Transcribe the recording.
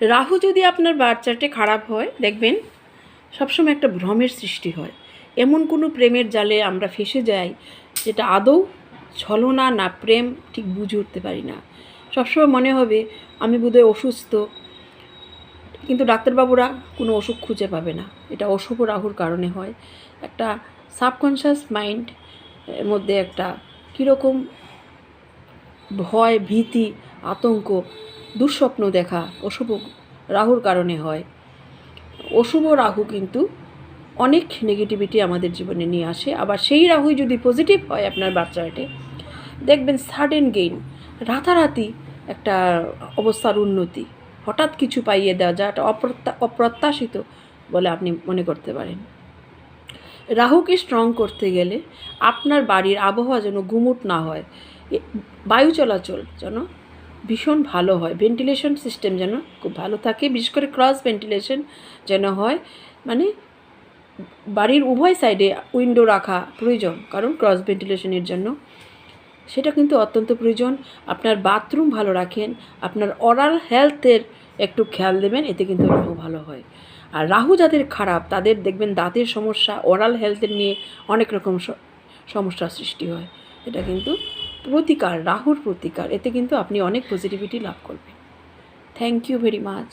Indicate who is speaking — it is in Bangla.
Speaker 1: রাহু যদি আপনার বাচ্চাটে খারাপ হয়, দেখবেন সবসময় একটা ভ্রমের সৃষ্টি হয়। এমন কোনো প্রেমের জালে আমরা ফেসে যাই, যেটা আদৌ ছলনা না প্রেম ঠিক বুঝে উঠতে পারি না। সবসময় মনে হবে, আমি বোধহয় অসুস্থ, কিন্তু ডাক্তারবাবুরা কোনো অসুখ খুঁজে পাবে না। এটা অশুভ রাহুর কারণে হয়। একটা সাবকনশিয়াস মাইন্ড মধ্যে একটা কীরকম ভয়, ভীতি, আতঙ্ক দুঃস্বপ্ন দেখা অশুভ রাহুর কারণে হয়। অশুভ রাহু কিন্তু অনেক নেগেটিভিটি আমাদের জীবনে নিয়ে আসে। আবার সেই রাহুই যদি পজিটিভ হয় আপনার বাচ্চাটে দেখবেন সাডেন গেইন রাতারাতি একটা অবস্থার উন্নতি, হঠাৎ কিছু পাইয়ে দেওয়া যা একটা অপ্রত্যা অপ্রত্যাশিত বলে আপনি মনে করতে পারেন। রাহুকে স্ট্রং করতে গেলে আপনার বাড়ির আবহাওয়া যেন গুমুট না হয় বায়ু চলাচল যেন ভীষণ ভালো হয়। ভেন্টিলেশন সিস্টেম যেন খুব ভালো থাকে, বিশেষ করে ক্রস ভেন্টিলেশন যেন হয় মানে বাড়ির উভয় সাইডে উইন্ডো রাখা প্রয়োজন, কারণ ক্রস ভেন্টিলেশনের জন্য। সেটা কিন্তু অত্যন্ত প্রয়োজন। আপনার বাথরুম ভালো রাখেন, আপনার অরাল হেলথের একটু খেয়াল দেবেন, এতে কিন্তু রাহু ভালো হয়। আর রাহু যাদের খারাপ, তাদের দেখবেন দাঁতের সমস্যা ওরাল হেলথের নিয়ে অনেক রকম সমস্যার সৃষ্টি হয়। এটা কিন্তু প্রতিকার রাহুর প্রতিকার এতে কিন্তু আপনি অনেক পজিটিভিটি লাভ করবেন। Thank you very much